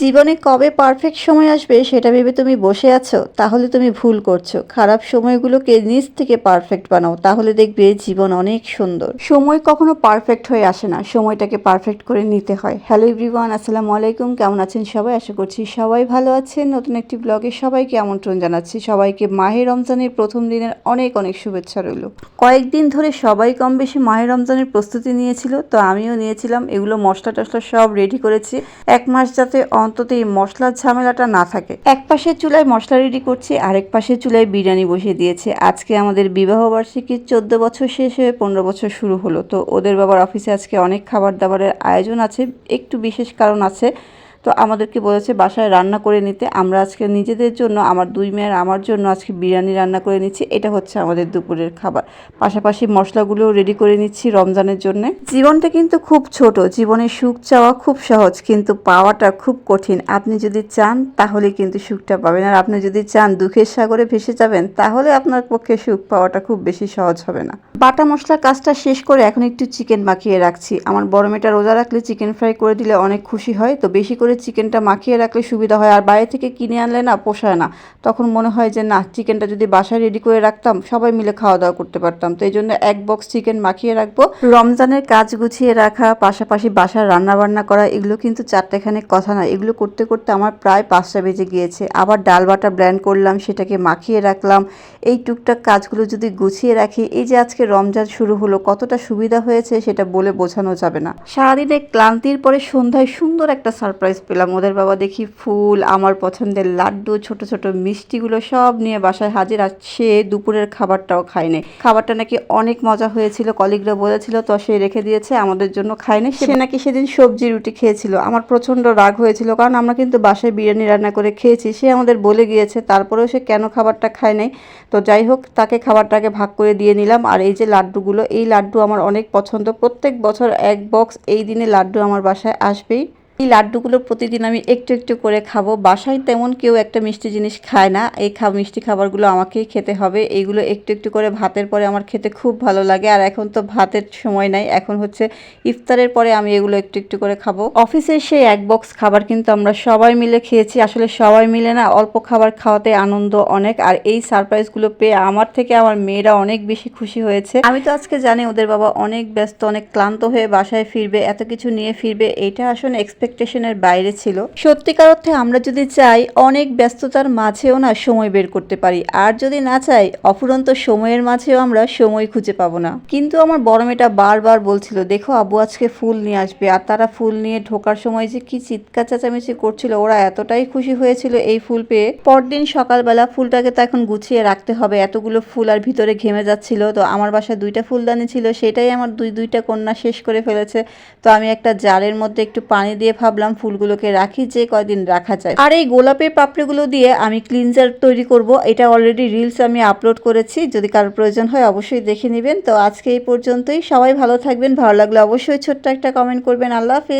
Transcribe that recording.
জীবনে কবে পারফেক্ট সময় আসবে সেটা ভেবে তুমি বসে আছো? তাহলে তুমি ভুল করছ। খারাপ সময়গুলোকে নিজ থেকে পারফেক্ট বানাও। তাহলে দেখবে জীবন অনেক সুন্দর। সময় কখনো পারফেক্ট হয়ে আসে না। সময়টাকে পারফেক্ট করে নিতে হয়। হ্যালো এভরিওয়ান আসসালামু আলাইকুম। কেমন আছেন সবাই? আশা করছি সবাই ভালো আছেন। নতুন একটি ব্লগে সবাইকে আমন্ত্রণ জানাচ্ছি। সবাইকে মাহে রমজানের প্রথম দিনের অনেক অনেক শুভেচ্ছা রইল। কয়েকদিন ধরে সবাই কম বেশি মাহে রমজানের প্রস্তুতি নিয়েছিল। তো আমিও নিয়েছিলাম। এগুলো মশলা টশলা সব রেডি করেছি। এক মাস যাতে অন্তত এই মশলার ঝামেলাটা না থাকে। এক পাশের চুলায় মশলা রেডি করছি, আরেক পাশের চুলায় বিরিয়ানি বসিয়ে দিয়েছে। আজকে আমাদের বিবাহ বার্ষিকীর চোদ্দ বছর শেষ হয়ে পনেরো বছর শুরু হলো। তো ওদের বাবার অফিসে আজকে অনেক খাবার দাবারের আয়োজন আছে, একটু বিশেষ কারণ আছে। তো আমাদেরকে বলেছে, বাসায় রান্না করে নিতে। আমরা আজকে নিজেদের জন্য, আমার দুই মেয়ের আমার জন্য আজকে বিরিয়ানি রান্না করে নিচ্ছি। এটা হচ্ছে আমাদের দুপুরের খাবার। পাশাপাশি মশলাগুলোও রেডি করে নিচ্ছি রমজানের জন্য। জীবনটা কিন্তু খুব ছোট। জীবনে সুখ চাওয়া খুব সহজ, কিন্তু পাওয়াটা খুব কঠিন। আপনি যদি চান, তাহলে কিন্তু সুখটা পাবেন। আর আপনি যদি চান দুঃখের সাগরে ভেসে যাবেন, তাহলে আপনার পক্ষে সুখ পাওয়াটা খুব বেশি সহজ হবে না। বাটা মশলার কাজটা শেষ করে এখন একটু চিকেন মাখিয়ে রাখছি। আমার বড় মেয়েটা রোজা রাখলে চিকেন ফ্রাই করে দিলে অনেক খুশি হয়। তো বেশি করে চিকেনটা মাখিয়ে রাখলে সুবিধা হয়। আর বাইরে থেকে কিনে আনলে না পোষায় না। তখন মনে হয় যে, না, চিকেনটা যদি বাসায় রেডি করে রাখতাম, সবাই মিলে খাওয়া দাওয়া করতে পারতাম। তো এই জন্য এক বক্স চিকেন মাখিয়ে রাখব। রমজানের কাজ গুছিয়ে রাখা, পাশাপাশি বাসার রান্না বান্না করা, এগুলো কিন্তু চারটেখানে কথা না। এগুলো করতে করতে আমার প্রায় পাঁচটা বেজে গিয়েছে। আবার ডাল বাটা ব্র্যান্ড করলাম, সেটাকে মাখিয়ে রাখলাম। এই টুকটাক কাজগুলো যদি গুছিয়ে রাখি, এই যে আজকে রমজান শুরু হলো, কতটা সুবিধা হয়েছে সেটা বলে বোঝানো যাবে না। সারাদিনে ক্লান্তির পরে সন্ধ্যায় সুন্দর একটা সারপ্রাইজ পেলাম। ওদের বাবা দেখি ফুল, আমার পছন্দের লাড্ডু, ছোট ছোট মিষ্টিগুলো সব নিয়ে বাসায় হাজির আর সে দুপুরের খাবারটাও খায়নি। খাবারটা নাকি অনেক মজা হয়েছিল কলিগরা বলেছিল, তো সে রেখে দিয়েছে, আমাদের জন্য খায়নি। সে নাকি সেদিন সবজি রুটি খেয়েছিল। আমার প্রচণ্ড রাগ হয়েছিল, কারণ আমরা কিন্তু বাসায় বিরিয়ানি রান্না করে খেয়েছি। সে আমাদের বলে গিয়েছে, তারপরেও সে কেন খাবারটা খায় নাই তো যাই হোক, তাকে খাবারটাকে ভাগ করে দিয়ে নিলাম। আর এই যে লাড্ডুগুলো, এই লাড্ডু আমার অনেক পছন্দ। প্রত্যেক বছর এক বক্স এই দিনে লাড্ডু আমার বাসায় আসবেই। এই লাড্ডুগুলো প্রতিদিন আমি একটু একটু করে খাব। বাসায় তেমন কেউ একটা মিষ্টি জিনিস খায় না। এই খা মিষ্টি খাবারগুলো আমাকেই খেতে হবে। এইগুলো একটু একটু করে ভাতের পরে আমার খেতে খুব ভালো লাগে। আর এখন তো ভাতের সময় নাই। এখন হচ্ছে ইফতারের পরে আমি এগুলো একটু একটু করে খাব। অফিসের সেই এক বক্স খাবার কিন্তু আমরা সবাই মিলে খেয়েছি। আসলে সবাই মিলে না, অল্প খাবার খাওয়াতে আনন্দ অনেক। আর এই সারপ্রাইজগুলো পেয়ে আমার থেকে আমার মেয়েরা অনেক বেশি খুশি হয়েছে। আমি তো আজকে জানি ওদের বাবা অনেক ব্যস্ত, অনেক ক্লান্ত হয়ে বাসায় ফিরবে, এত কিছু নিয়ে ফিরবে। এটা আসলে এক্সপেকটেশনের বাইরে ছিল। সত্যিকার অর্থে আমরা যদি চাই, অনেক ব্যস্ততার মাঝেও না সময় বের করতে পারি। আর যদি না চাই, অফুরন্ত সময়ের মাঝেও আমরা সময় খুঁজে পাবো না। কিন্তু আমার বড় মেয়েটা বারবার বলছিল, দেখো আবু আজকে ফুল নিয়ে আসবে। আর তারা ফুল নিয়ে ঢোকার সময় যে কি চিৎকার চেঁচামেচি করছিল, ওরা এতটাই খুশি হয়েছিল এই ফুল পেয়ে। পরদিন সকালবেলা ফুলটাকে তো এখন গুছিয়ে রাখতে হবে। এতগুলো ফুল আর ভিতরে ঘেমে যাচ্ছিল। তো আমার বাসায় দুইটা ফুলদানি ছিল। সেটাই আমার দুই, দুইটা কন্যা শেষ করে ফেলেছে। তো আমি একটা জারের মধ্যে একটু পানি দিয়ে ভাবলাম ফুলগুলোকে রাখি, যে কয়দিন রাখা যায়। আর এই গোলাপের পাপড়িগুলো দিয়ে আমি ক্লিনজার তৈরি করব। এটা অলরেডি রিলস আমি আপলোড করেছি। যদি কারোর প্রয়োজন হয় অবশ্যই দেখে নেবেন। তো আজকে এই পর্যন্তই। সবাই ভালো থাকবেন। ভালো লাগলে অবশ্যই ছোট্ট একটা কমেন্ট করবেন। আল্লাহ হাফেজ।